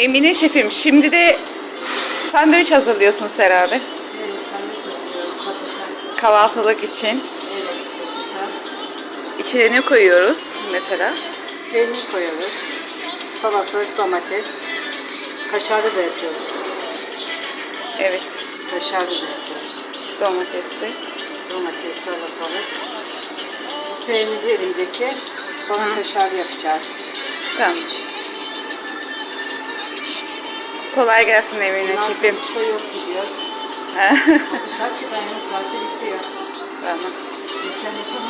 Emine şefim şimdi de sandviç hazırlıyorsunuz herhalde. Evet, sandviç. Satışa. Kahvaltılık için. Evet, satışa. İçine ne koyuyoruz mesela? Peynir koyuyoruz. Salatalık, domates. Kaşarlı da yapıyoruz. Evet. Kaşarlı da yapıyoruz. Domatesli. Domates, salatalık. Peynir elindeki. Sonra kaşarlı yapacağız. Tamam. Kolay gelsin Emine Bunlar şefim. satışta yok gidiyor. Satışlar ki dayanır saati bitiyor. tamam. İnternetten